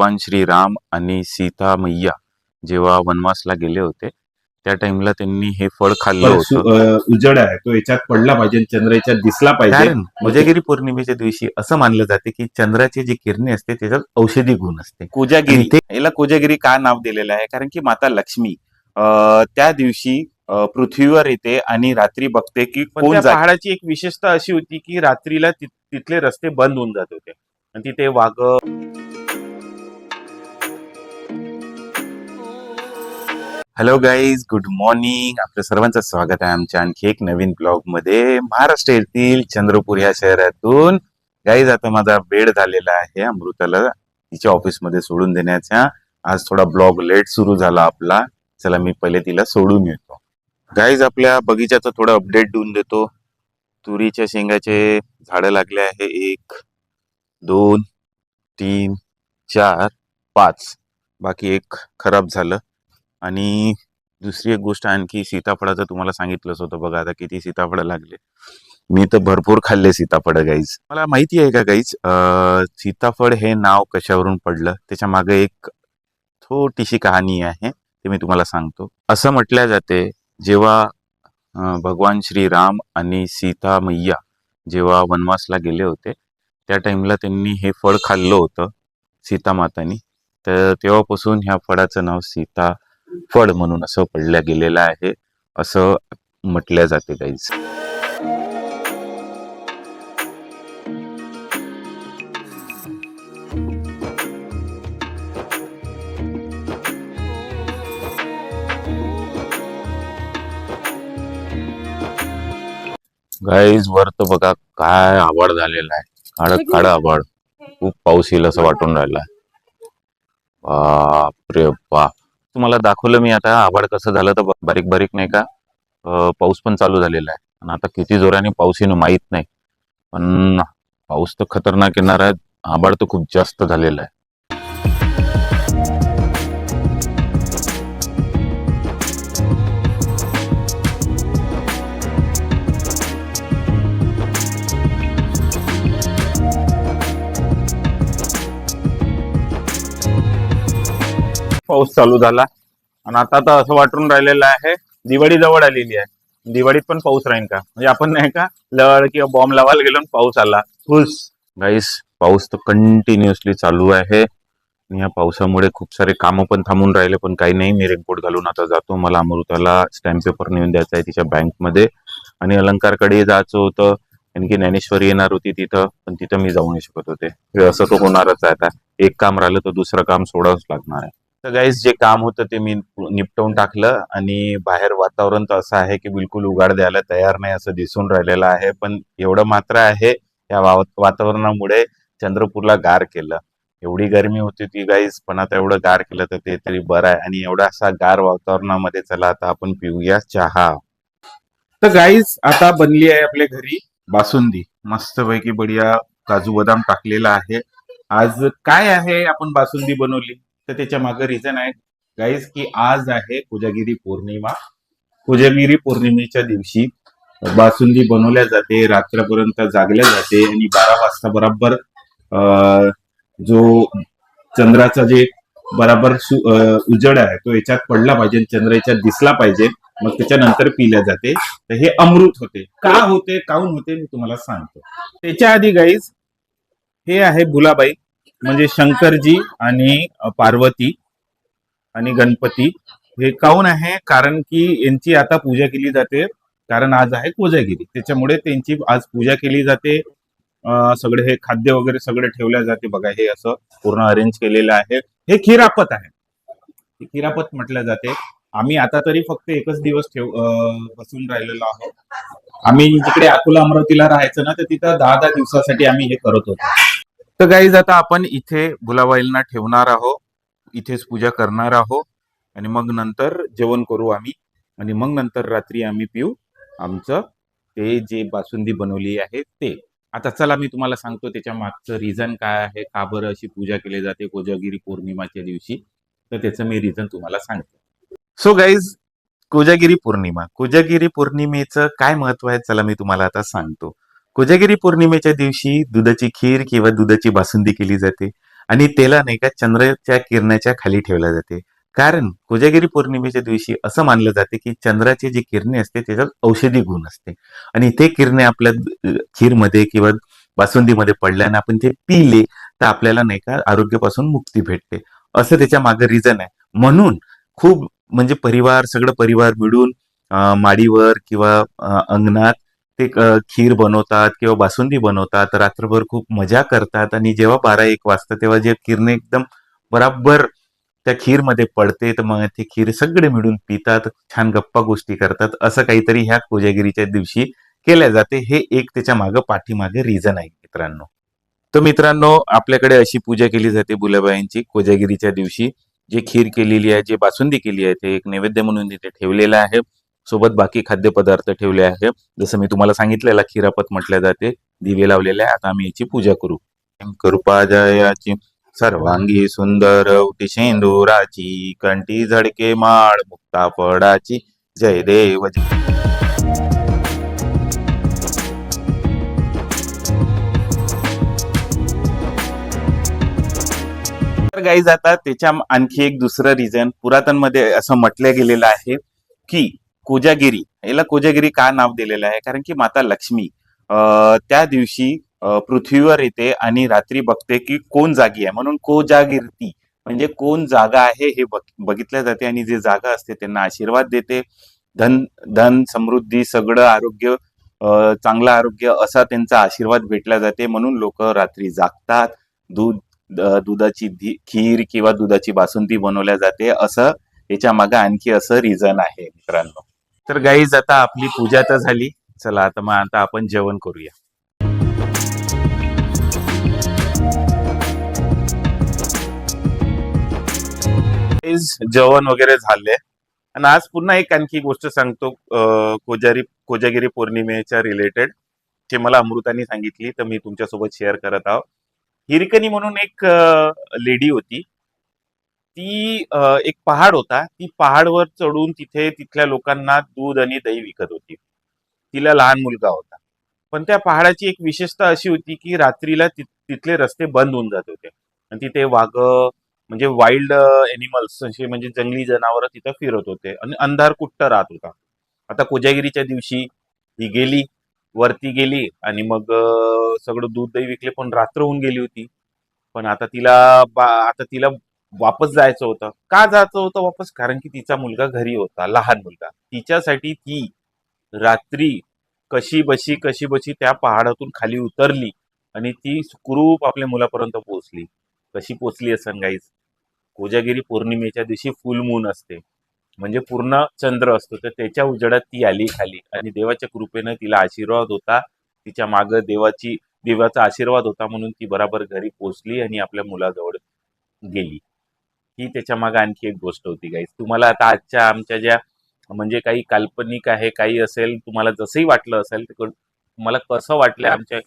भगवान श्रीराम आणि सीता मैया जेव्हा वनवासला गेले होते त्या टाइमला त्यांनी हे फळ खाल्लं होतं. उजेड आहे तो याच्यात पडला पाहिजे चंद्र याच्यात दिसला पाहिजे. कारण कोजागिरी पौर्णिमेच्या दिवशी असं मानलं जाते की चंद्राची जी किरणे असते त्याच्यात औषधी गुण असते. कोजागिरी. याला कोजागिरी का नाव दिलेलं आहे? कारण की माता लक्ष्मी अं, त्या दिवशी पृथ्वीवर येते आणि रात्री बघते की कोण. पहाडाची एक विशेषता अशी होती की रात्रीला तिथले रस्ते बंद होऊन जात होते. आणि तिथे वाघ हॅलो गाईज गुड मॉर्निंग आपल्या सर्वांचं स्वागत आहे आमच्या आणखी एक नवीन ब्लॉगमध्ये महाराष्ट्र येथील चंद्रपूर या शहरातून. गाईज आता माझा बेड झालेला आहे अमृताला तिच्या ऑफिसमध्ये सोडून देण्याचा. आज थोडा ब्लॉग लेट सुरू झाला आपला. चला मी पहिले तिला सोडून येतो. गाईज आपल्या बगीचाचा थोडं अपडेट देऊन देतो. तुरीच्या शेंगाचे झाडं लागले आहे. एक दोन तीन चार पाच. बाकी एक खराब झालं. आणि दुसरी एक गोष्ट आणखी सीताफळाचं तुम्हाला सांगितलंच होतं बघा आता किती सीताफळ लागले. मी तर भरपूर खाल्ले सीताफळ गाईज मला माहिती आहे का गाईज सीताफळ हे नाव कशावरून पडलं? त्याच्यामागे एक छोटीशी कहाणी आहे ते मी तुम्हाला सांगतो. असं म्हटल्या जाते जेव्हा भगवान श्रीराम आणि सीता मैया जेव्हा वनवासला गेले होते त्या टाइमला त्यांनी हे फळ खाल्लं होतं सीता मातानी तर तेव्हापासून ह्या फळाचं नाव सीता फळ म्हणून असं पडल्या गेलेलं आहे असं म्हटल्या जाते गाईज गाईज वर तर बघा काय आवाड झालेला आहे. काळ काळ आवाड खूप पाऊस येईल असं वाटून राहिला बापरे बाप. तुम्हाला दाखवलं मी आता आभाळ कसं झालं तर बारीक बारीक नाही का? पाऊस पण चालू झालेला आहे. आणि आता किती जोराने पाऊस येणं माहीत नाही. पण पाऊस तर खतरनाक येणार आहे. आभाळ तर खूप जास्त झालेला आहे. पाऊस चालू झाला. आणि आता तर असं वाटून राहिलेलं आहे दिवाळी जवळ आलेली आहे. दिवाळीत पण पाऊस राहील का? म्हणजे आपण नाही का लळ किंवा बॉम्ब लावायला गेलो पाऊस आला. खुश गाईस पाऊस तर कंटिन्युअसली चालू आहे. आणि या पावसामुळे खूप सारे कामं पण थांबून राहिले पण काही नाही. मी रेनकोट घालून आता जातो. मला अमृताला स्टॅम्प पेपर नेऊन द्यायचा आहे तिच्या बँकमध्ये आणि अलंकारकडे जायचं होतं. आणखी ज्ञानेश्वरी येणार होती तिथं पण तिथं मी जाऊ नाही शकत होते. असं तर होणारच आहे आता. एक काम राहिलं तर दुसरं काम सोडावंच लागणार आहे. तर गाईस जे काम होतं ते मी निपटवून टाकलं आणि बाहेर वातावरण तर असं आहे की बिलकुल उघाड द्यायला तयार नाही असं दिसून राहिलेलं आहे. पण एवढं मात्र आहे या वातावरणामुळे चंद्रपूरला गार केलं. एवढी गर्मी होती ती गाईज पण आता एवढं गार केलं तर ते तरी बरं आहे आणि एवढा असा गार वातावरणामध्ये चला आता आपण पिऊया चहा. तर गाईज आता बनली आहे आपल्या घरी बासुंदी. मस्तपैकी बढिया काजू बदाम टाकलेला आहे. आज काय आहे आपण बासुंदी बनवली? तर त्याच्यामागे रिझन आहे गाईज की आज आहे कोजागिरी पौर्णिमा. कोजागिरी पौर्णिमेच्या दिवशी बासुंदी बनवल्या जाते रात्रपर्यंत जागल्या जाते आणि बारा वाजता बरोबर जो चंद्राचा जे बराबर सु- आहे तो याच्यात पडला पाहिजे चंद्र याच्यात दिसला पाहिजे मग त्याच्यानंतर पिल्या जाते. तर हे अमृत होते. का होते काऊन होते मी तुम्हाला सांगतो. त्याच्या आधी गाईज हे आहे भुलाबाई म्हणजे शंकरजी आणि पार्वती आणि गणपती हे काऊन आहे? कारण की यांची आता पूजा केली जाते. कारण आज आहे कोजागिरी त्याच्यामुळे त्यांची आज पूजा केली जाते. सगळे हे खाद्य वगैरे सगळे ठेवल्या जाते. बघा हे असं पूर्ण अरेंज केलेलं आहे. हे खिरापत आहे. खिरापत म्हटलं जाते. आम्ही आता तरी फक्त एकच दिवस ठेव बसून राहिलेलो आहोत. आम्ही जिकडे अकोला अमरावतीला राहायचं ना तर तिथं दहा दहा दिवसासाठी आम्ही हे करत होतो. तर गाईज आता आपण इथे भुलाबाईंना ठेवणार आहोत. इथेच पूजा करणार आहोत. आणि मग नंतर जेवण करू आम्ही. आणि मग नंतर रात्री आम्ही पिऊ. आमचं ते जे बासुंदी बनवली आहे ते. आता चला मी तुम्हाला सांगतो त्याच्या मागचं रिझन काय आहे का बरं अशी पूजा केली जाते कोजागिरी पौर्णिमाच्या दिवशी. तर त्याचं मी रिझन तुम्हाला सांगतो. So guys Kojagiri Purnima. Kojagiri पौर्णिमेचं काय महत्त्व आहे? चला मी तुम्हाला आता सांगतो. कोजागिरी पौर्णिमेच्या दिवशी दुधाची खीर किंवा दुधाची बासुंदी केली जाते आणि त्याला नाही का चंद्राच्या किरणाच्या खाली ठेवला जाते. कारण कोजागिरी पौर्णिमेच्या दिवशी असं मानलं जाते की चंद्राचे जे किरणे असते त्याच्यात औषधी गुण असते. आणि ते किरणे आपल्या खीरमध्ये किंवा बासुंदीमध्ये पडल्याने आपण ते पिले तर आपल्याला नाही का आरोग्यापासून मुक्ती भेटते. असं त्याच्यामागे रिझन आहे. म्हणून खूप म्हणजे परिवार सगळं परिवार मिळून माडीवर किंवा अंगणात ते खीर बनवतात किंवा बासुंदी बनवतात रात्रभर खूप मजा करतात आणि जेव्हा बारा एक वाजता तेव्हा जे खीरने एकदम बराबर त्या खीरमध्ये पडते तर मग ते खीर सगळे मिळून पितात छान गप्पा गोष्टी करतात. असं काहीतरी ह्या कोजागिरीच्या दिवशी केल्या जाते. हे एक त्याच्या मागं पाठीमागे रिझन आहे मित्रांनो. तर मित्रांनो आपल्याकडे अशी पूजा केली जाते बुलाबाईंची कोजागिरीच्या दिवशी. जे खीर केलेली आहे जे बासुंदी केली आहे ते एक नैवेद्य म्हणून तिथे ठेवलेलं आहे. सोबत बाकी खाद्यपदार्थ ठेवले आहे. जसं मी तुम्हाला सांगितलेला खिरापत म्हटल्या जाते दिवे लावलेले आहे आता आम्ही याची पूजा करू. कृपाजयाची सर्वांगी सुंदर उटी शेंदुराची कंठी झडके माळ मुक्ता फडाची जय देव जय तर गाईज त्याच्या आणखी एक दुसरं रिझन पुरातनमध्ये असं म्हटलं गेलेलं आहे की कोजागिरी याला कोजागिरी का नाव दिलेलं आहे? कारण की माता लक्ष्मी त्या दिवशी पृथ्वीवर येते आणि रात्री बघते की कोण जागी आहे. म्हणून कोजागिरती म्हणजे कोण जागा आहे हे बघ- बघितलं जाते आणि जे जागा असते त्यांना आशीर्वाद देते. धन धन समृद्धी सगळं आरोग्य चांगलं आरोग्य असा त्यांचा आशीर्वाद भेटला जाते. म्हणून लोक रात्री जागतात. दूध द- दुधाची धी- खीर किंवा दुधाची बासुंदी बनवल्या जाते. असं याच्या मागे आणखी असं रिझन आहे मित्रांनो. तर गाईज आता आपली पूजा तर झाली. चला आता मग आता आपण जेवण करूया. जेवण वगैरे झाले आणि आज पुन्हा एक आणखी गोष्ट सांगतो. कोजारी कोजागिरी पौर्णिमेच्या रिलेटेड जे मला अमृतानी सांगितली तर मी तुमच्यासोबत शेअर करत आहोत. हिरकणी म्हणून एक लेडी होती. ती एक पहाड होता. ती पहाडवर चढून तिथे तिथल्या लोकांना दूध आणि दही विकत होती. तिला लहान मुलगा होता. पण त्या पहाडाची एक विशेषता अशी होती की रात्रीला तिथले रस्ते बंद होऊन जात होते. आणि तिथे वाघ म्हणजे वाईल्ड एनिमल्स असे म्हणजे जंगली जनावर तिथं फिरत होते. आणि अंधार कुट्ट राहत होता. आता कोजागिरीच्या दिवशी ही गेली वरती गेली आणि मग सगळं दूध दही विकले पण रात्र होऊन गेली होती. पण आता तिला बा- आता तिला वापस जायचं होतं. का जायचं होतं वापस? कारण की तिचा मुलगा घरी होता लहान मुलगा. तिच्यासाठी ती रात्री कशी बशी कशी बशी त्या पहाडातून खाली उतरली आणि ती सुखरूप आपल्या मुलापर्यंत पोहोचली. कशी पोचली असं गाईज कोजागिरी पौर्णिमेच्या दिवशी फुल मून असते. म्हणजे पूर्ण चंद्र असतो. तर त्याच्या उजेडात ती आली खाली आणि देवाच्या कृपेनं तिला आशीर्वाद होता. तिच्या मागं देवाची देवाचा आशीर्वाद होता म्हणून ती बराबर घरी पोचली आणि आपल्या मुलाजवळ गेली. ही त्याच्यामागे आणखी एक गोष्ट होती गाईज तुम्हाला आता आजच्या आमच्या ज्या म्हणजे काही काल्पनिक आहे काही असेल तुम्हाला जसंही वाटलं असेल तुम्हाला कसं वाटलं आमच्या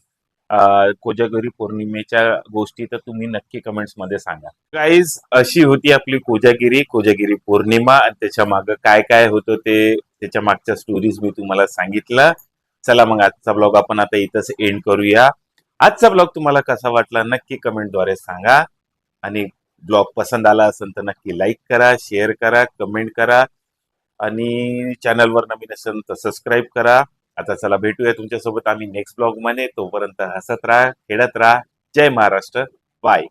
कोजागिरी पौर्णिमेच्या गोष्टी तर तुम्ही नक्की कमेंट्समध्ये सांगा. गाईज अशी होती आपली कोजागिरी कोजागिरी पौर्णिमा आणि त्याच्या मागं काय काय होतं ते त्याच्या मागच्या स्टोरीज मी तुम्हाला सांगितलं. चला मग आजचा ब्लॉग आपण आता इथंच एंड करूया. आजचा ब्लॉग तुम्हाला कसा वाटला नक्की कमेंटद्वारे सांगा. आणि ब्लॉग पसंत आला असेल तर नक्की लाईक करा शेअर करा कमेंट करा आणि चॅनलवर नवीन असेल तर सबस्क्राईब करा. आता चला भेटूया तुमच्यासोबत. आम्ही नेक्स्ट ब्लॉगमध्ये. तोपर्यंत हसत राहा खेळत राहा. जय महाराष्ट्र. बाय